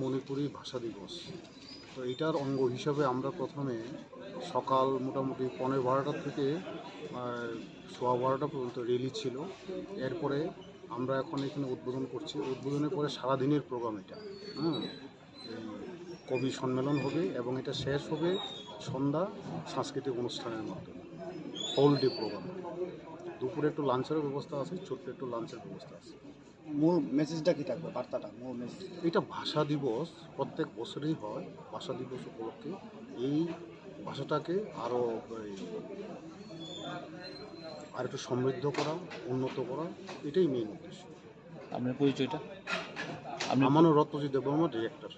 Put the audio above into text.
মণিপুরি ভাষা দিবস। তো এটার অঙ্গ হিসাবে আমরা প্রথমে সকাল মোটামুটি পনেরো বারোটার থেকে সোয়া বারোটা পর্যন্ত রেলি ছিল। এরপরে আমরা এখন এখানে উদ্বোধন করছি। উদ্বোধনের পরে সারাদিনের প্রোগ্রাম এটা। হুম? কবি সম্মেলন হবে এবং এটা শেষ হবে সন্ধ্যা সাংস্কৃতিক অনুষ্ঠানের মাধ্যমে। হোল ডে প্রোগ্রাম দুপুরে একটু লাঞ্চের ব্যবস্থা আছে ছোট্ট একটু লাঞ্চের ব্যবস্থা আছে। মূল মেসেজটা কী থাকবে? বার্তাটা মূল মেসেজ এটা ভাষা দিবস প্রত্যেক বছরেই হয় ভাষা দিবস উপলক্ষে। এই ভাষাটাকে আরও আর একটু সমৃদ্ধ করা উন্নত করা এটাই মেন উদ্দেশ্য। আপনার পরিচয়টা? আমানুর রত্নজিৎ দেববর্মা ডিরেক্টর